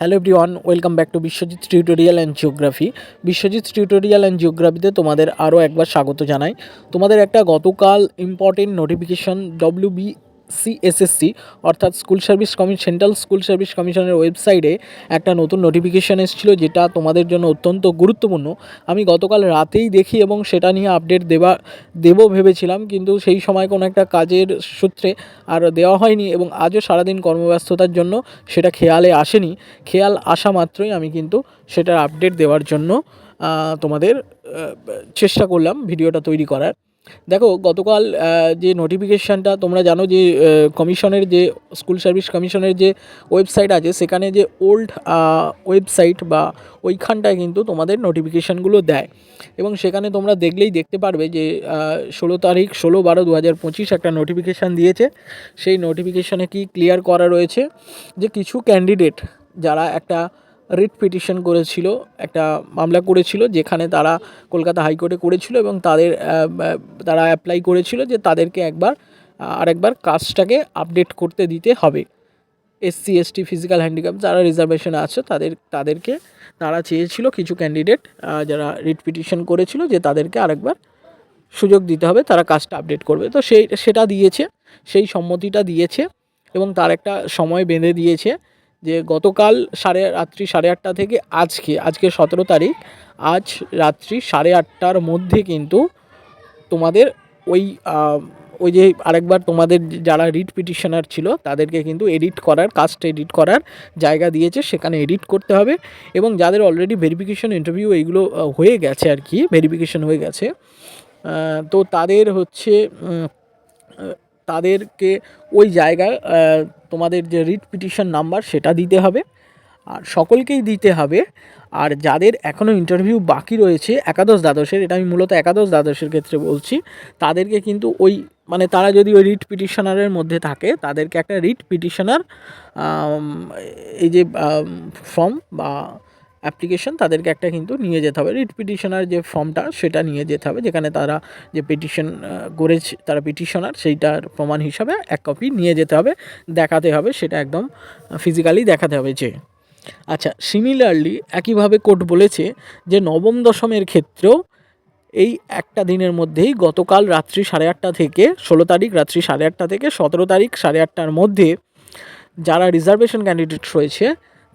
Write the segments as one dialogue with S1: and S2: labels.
S1: Hello everyone welcome back to Biswajit tutorial and geography Biswajit tutorial and জিওগ্রাফিতে তোমাদের আরও একবার স্বাগত জানাই। তোমাদের একটা গতকাল ইম্পর্টেন্ট নোটিফিকেশন ডব্লিউ সিএসএসসি অর্থাৎ school service commission central school service কমিশনের ওয়েবসাইটে একটা নতুন নোটিফিকেশান এসেছিল যেটা তোমাদের জন্য অত্যন্ত গুরুত্বপূর্ণ। আমি গতকাল রাতেই দেখি এবং সেটা নিয়ে আপডেট দেওয়া দেবো ভেবেছিলাম, কিন্তু সেই সময় কোনো একটা কাজের সূত্রে আর দেওয়া হয়নি এবং আজও সারাদিন কর্মব্যস্ততার জন্য সেটা খেয়ালে আসেনি। খেয়াল আসা মাত্রই আমি কিন্তু সেটার আপডেট দেওয়ার জন্য তোমাদের চেষ্টা করলাম ভিডিওটা তৈরি করার। দেখো, গতকাল যে নোটিফিকেশানটা তোমরা জানো যে কমিশনের যে স্কুল সার্ভিস কমিশনের যে ওয়েবসাইট আছে, সেখানে যে ওল্ড ওয়েবসাইট বা ওইখানটায় কিন্তু তোমাদের নোটিফিকেশানগুলো দেয়। এবং সেখানে তোমরা দেখলেই দেখতে পারবে যে ষোলো তারিখ, ষোলো বারো দু হাজার পঁচিশ একটা নোটিফিকেশান দিয়েছে। সেই নোটিফিকেশানে কি ক্লিয়ার করা রয়েছে? যে কিছু ক্যান্ডিডেট যারা একটা রিট পিটিশন করেছিল, একটা মামলা করেছিল, যেখানে তারা কলকাতা হাইকোর্টে করেছিল এবং তাদের তারা অ্যাপ্লাই করেছিল যে তাদেরকে একবার আরেকবার কাজটাকে আপডেট করতে দিতে হবে। এসসি এসটি ফিজিক্যাল হ্যান্ডিক্যাপ যারা রিজার্ভেশনে আছে, তাদের, তাদেরকে তারা চেয়েছিল কিছু ক্যান্ডিডেট যারা রিট পিটিশন করেছিল যে তাদেরকে আরেকবার সুযোগ দিতে হবে, তারা কাজটা আপডেট করবে। তো সেই, সেটা দিয়েছে, সেই সম্মতিটা দিয়েছে এবং তার একটা সময় বেঁধে দিয়েছে। যে গতকাল সাড়ে রাত্রি সাড়ে আটটা থেকে আজকে আজকে সতেরো তারিখ, আজ রাত্রি সাড়ে আটটার মধ্যে কিন্তু তোমাদের ওই ওই যে আরেকবার তোমাদের যারা রিট পিটিশনার ছিল, তাদেরকে কিন্তু এডিট করার, কাস্ট এডিট করার জায়গা দিয়েছে, সেখানে এডিট করতে হবে। এবং যাদের অলরেডি ভেরিফিকেশন ইন্টারভিউ এইগুলো হয়ে গেছে আর কি ভেরিফিকেশন হয়ে গেছে তো তাদের হচ্ছে তাদেরকে ওই জায়গায় তোমাদের যে রিট পিটিশন নাম্বার সেটা দিতে হবে। আর সকলকেই দিতে হবে। আর যাদের এখনও ইন্টারভিউ বাকি রয়েছে, একাদশ দ্বাদশের, এটা আমি মূলত একাদশ দ্বাদশের ক্ষেত্রে বলছি, তাদেরকে কিন্তু ওই মানে তারা যদি ওই রিট পিটিশনারের মধ্যে থাকে, তাদেরকে একটা রিট পিটিশনার এই যে ফর্ম বা অ্যাপ্লিকেশন তাদেরকে একটা কিন্তু নিয়ে যেতে হবে। রিট পিটিশনার যে ফর্মটা সেটা নিয়ে যেতে হবে, যেখানে তারা যে পিটিশন করেছে, তারা পিটিশনার সেইটার প্রমাণ হিসাবে এক কপি নিয়ে যেতে হবে, দেখাতে হবে, সেটা একদম ফিজিক্যালি দেখাতে হবে যে। আচ্ছা সিমিলারলি একইভাবে কোর্ট বলেছে যে নবম দশমের ক্ষেত্রেও এই একটা দিনের মধ্যেই গতকাল রাত্রি সাড়ে আটটা থেকে ষোলো তারিখ, রাত্রি সাড়ে আটটা থেকে সতেরো তারিখ সাড়ে আটটার মধ্যে যারা রিজার্ভেশন ক্যান্ডিডেট রয়েছে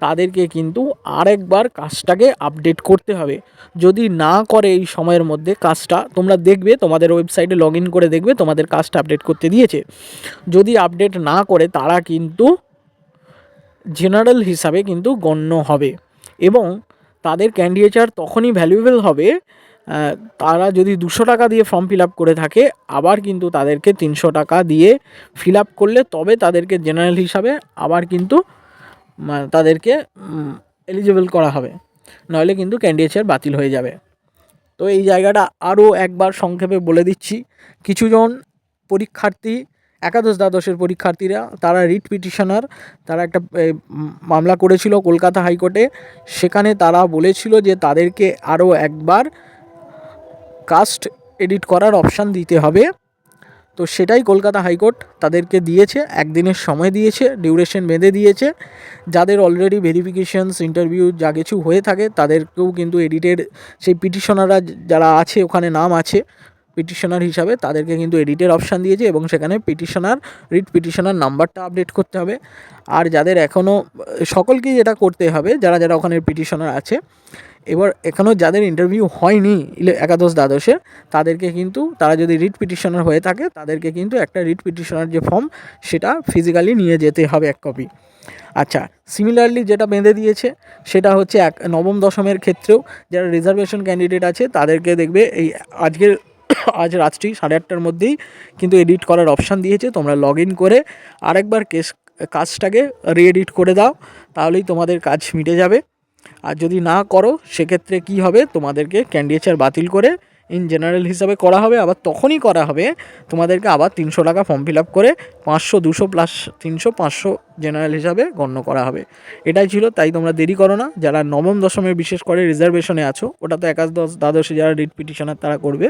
S1: তাদেরকে কিন্তু আরেকবার কাজটাকে আপডেট করতে হবে। যদি না করে এই সময়ের মধ্যে কাজটা, তোমরা দেখবে, তোমাদের ওয়েবসাইটে লগ ইন করে দেখবে, তোমাদের কাজটা আপডেট করতে দিয়েছে। যদি আপডেট না করে, তারা কিন্তু জেনারেল হিসাবে কিন্তু গণ্য হবে এবং তাদের ক্যান্ডিডেচার তখনই ভ্যালুয়েবল হবে তারা যদি দুশো টাকা দিয়ে ফর্ম ফিল আপ করে থাকে, আবার কিন্তু তাদেরকে তিনশো টাকা দিয়ে ফিল আপ করলে তবে তাদেরকে জেনারেল হিসাবে আবার কিন্তু তাদেরকে এলিজিবল করা হবে। নইলে কিন্তু ক্যান্ডিডেচার বাতিল হয়ে যাবে। তো এই জায়গাটা আরও একবার সংক্ষেপে বলে দিচ্ছি। কিছুজন পরীক্ষার্থী, একাদশ দ্বাদশের পরীক্ষার্থীরা, তারা রিট পিটিশনার, তারা একটা মামলা করেছিল কলকাতা হাইকোর্টে। সেখানে তারা বলেছিল যে তাদেরকে আরও একবার কাস্ট এডিট করার অপশান দিতে হবে। তো সেটাই কলকাতা হাইকোর্ট তাদেরকে দিয়েছে, একদিনের সময় দিয়েছে, ডিউরেশন বেঁধে দিয়েছে। যাদের অলরেডি ভেরিফিকেশানস ইন্টারভিউ যা কিছু হয়ে থাকে, তাদেরকেও কিন্তু এডিটের সেই পিটিশনাররা যারা আছে, ওখানে নাম আছে। পিটিশনার হিসাবে তাদেরকে কিন্তু এডিটের অপশান দিয়েছে এবং সেখানে পিটিশনার রিট পিটিশনার নাম্বারটা আপডেট করতে হবে। আর যাদের এখনও সকলকেই এটা করতে হবে, যারা যারা ওখানে পিটিশনার আছে। এবার এখনও যাদের ইন্টারভিউ হয়নি একাদশ দ্বাদশে তাদেরকে কিন্তু, তারা যদি রিট পিটিশনার হয়ে থাকে, তাদেরকে কিন্তু একটা রিট পিটিশনার যে ফর্ম সেটা ফিজিক্যালি নিয়ে যেতে হবে এক কপি আচ্ছা সিমিলারলি যেটা বেঁধে দিয়েছে, সেটা হচ্ছে এক, নবম দশমের ক্ষেত্রেও যারা রিজার্ভেশন ক্যান্ডিডেট আছে, তাদেরকে দেখবে এই আজকের আজ রাত্রি সাড়ে আটটার মধ্যেই কিন্তু এডিট করার অপশান দিয়েছে, তোমরা লগ ইন করে আরেকবার কেস, কাজটাকে রিএডিট করে দাও, তাহলেই তোমাদের কাজ মিটে যাবে। আর যদি না করো, সেক্ষেত্রে কি হবে? তোমাদেরকে ক্যান্ডিডেচার বাতিল করে ইন জেনারেল হিসাবে করা হবে, আবার তখনই করা হবে, তোমাদেরকে আবার তিনশো টাকা ফর্ম ফিল আপ করে পাঁচশো, দুশো প্লাস তিনশো, পাঁচশো জেনারেল হিসাবে গণ্য করা হবে। এটাই ছিল, তাই তোমরা দেরি করো না। যারা নবম দশমের বিশেষ করে রিজার্ভেশনে আছো, ওটা তো একাদশ, দ্বাদশে যারা রিট পিটিশনার তারা করবে।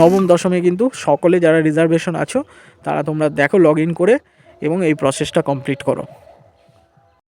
S1: নবম, দশমে কিন্তু সকলে যারা রিজার্ভেশন আছো, তারা তোমরা দেখো লগ ইন করে, এবং এই প্রসেসটা কমপ্লিট করো।